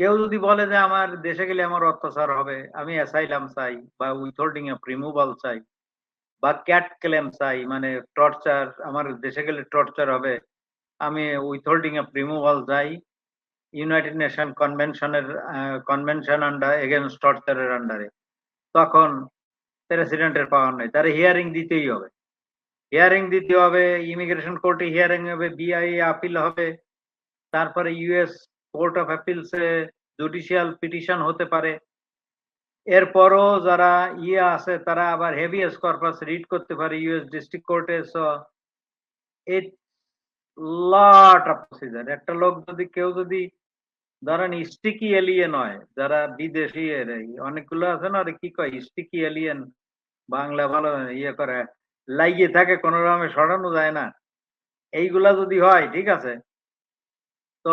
কেউ যদি বলে যে আমার দেশে গেলে আমার অত্যাচার হবে, আমি অ্যাসাইলাম চাই বা উইথহোল্ডিং অফ রিমুভাল চাই বা ক্যাট ক্লেম চাই মানে টর্চার আমার দেশে গেলে টর্চার হবে, আমি উইথহোল্ডিং অফ রিমুভাল চাই ইউনাইটেড নেশন কনভেনশনের কনভেনশন আন্ডার এগেনস্ট টর্চারের আন্ডারে তখন প্রেসিডেন্টের পাওয়ার নেই, তার হিয়ারিং দিতেই হবে। হিয়ারিং দিতে হবে ইমিগ্রেশন কোর্টে হিয়ারিং হবে বিআই আপিল হবে, তারপরে ইউএস কোর্ট অফ অ্যাপিলসে জুডিশিয়াল পিটিশন হতে পারে। এরপরও যারা ইয়ে আছে, তারা আবার হেভিয়াস কর্পাস রিড করতে পারে ইউএস ডিস্ট্রিক্ট কোর্টে। So it lot of procedure একটা লোক যদি, কেউ যদি, ধরেন স্টিকি এলিয়েন হয়, যারা বিদেশি অনেকগুলো আছে না কি কয়? স্টিকি এলিয়েন বাংলা ভালো ইয়ে করে, লাগিয়ে থাকে, কোনো রকমে সরানো যায় না। এইগুলা যদি হয়, ঠিক আছে? তো